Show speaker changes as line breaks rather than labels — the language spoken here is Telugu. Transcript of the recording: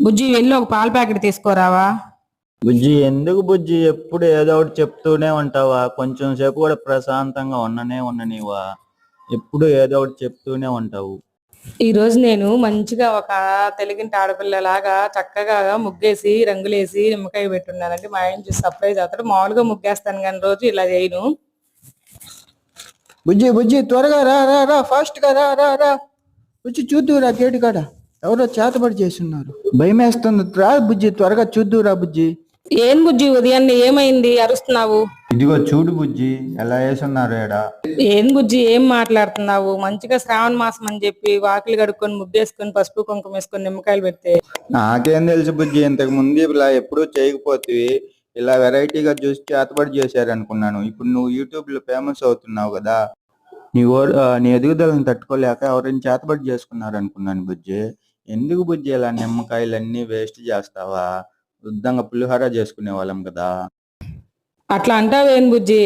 బుజ్జి వెళ్ళి ఒక పాల ప్యాకెట్ తీసుకోరావా?
బుజ్జి ఎందుకు బుజ్జి? ఎప్పుడు ఏదో ఒకటి చెప్తూనే ఉంటావా? కొంచెం సేపు కూడా ప్రశాంతంగా ఉండనే ఉండనివా ఎప్పుడు ఏదో ఒకటి చెప్తూనే ఉంటావు.
ఈ రోజు నేను మంచిగా ఒక తెలుగింటి ఆడపిల్లలాగా చక్కగా ముగ్గేసి రంగులేసి నిమ్మకాయ పెట్టున్నానంటే మా ఆయన చూసి సర్ప్రైజ్ అవుతాడు. మామూలుగా ముగ్గేస్తాను కానీ రోజు ఇలా చేయను.
బుజ్జి బుజ్జి త్వరగా రా రా రా ఫాస్ట్గా రా రా రా. వచ్చి చూద్దురా గేటు కాడ. ఎవరో చేతబడి చేస్తున్నారు భయం వేస్తుంది రా బుజ్జి త్వరగా చూద్దురా బుజ్జి.
ఏం బుజ్జి ఉదయాన్నే ఏమైంది? అరుస్తున్నావు.
ఇదిగో చూడు బుజ్జి ఎలా వేసున్నారు ఏడా?
ఏం బుజ్జి ఏం మాట్లాడుతున్నావు? మంచిగా శ్రావణ మాసం అని చెప్పి వాకిలి కడుక్కొని ముగ్గేసుకొని పసుపు కుంకుమ వేసుకొని నిమ్మకాయలు పెడితే.
నాకేం తెలుసు బుజ్జి ఇంతకు ముందు ఇలా ఎప్పుడూ చేయకపోతివి ఇలా వెరైటీగా చూసి చేతబడి చేశారు అనుకున్నాను ఇప్పుడు నువ్వు యూట్యూబ్లో ఫేమస్ అవుతున్నావు కదా. నీ ఓ నీ ఎదుగుదలను తట్టుకోలేక ఎవరైనా చేతబడి చేసుకున్నారు అనుకున్నాను బుజ్జి. ఎందుకు బుజ్జి ఇలా నిమ్మకాయలన్నీ వేస్ట్ చేస్తావా? శుద్ధంగా పులిహోర చేసుకునే వాళ్ళం కదా.
అట్లా అంటావేం బుజ్జి?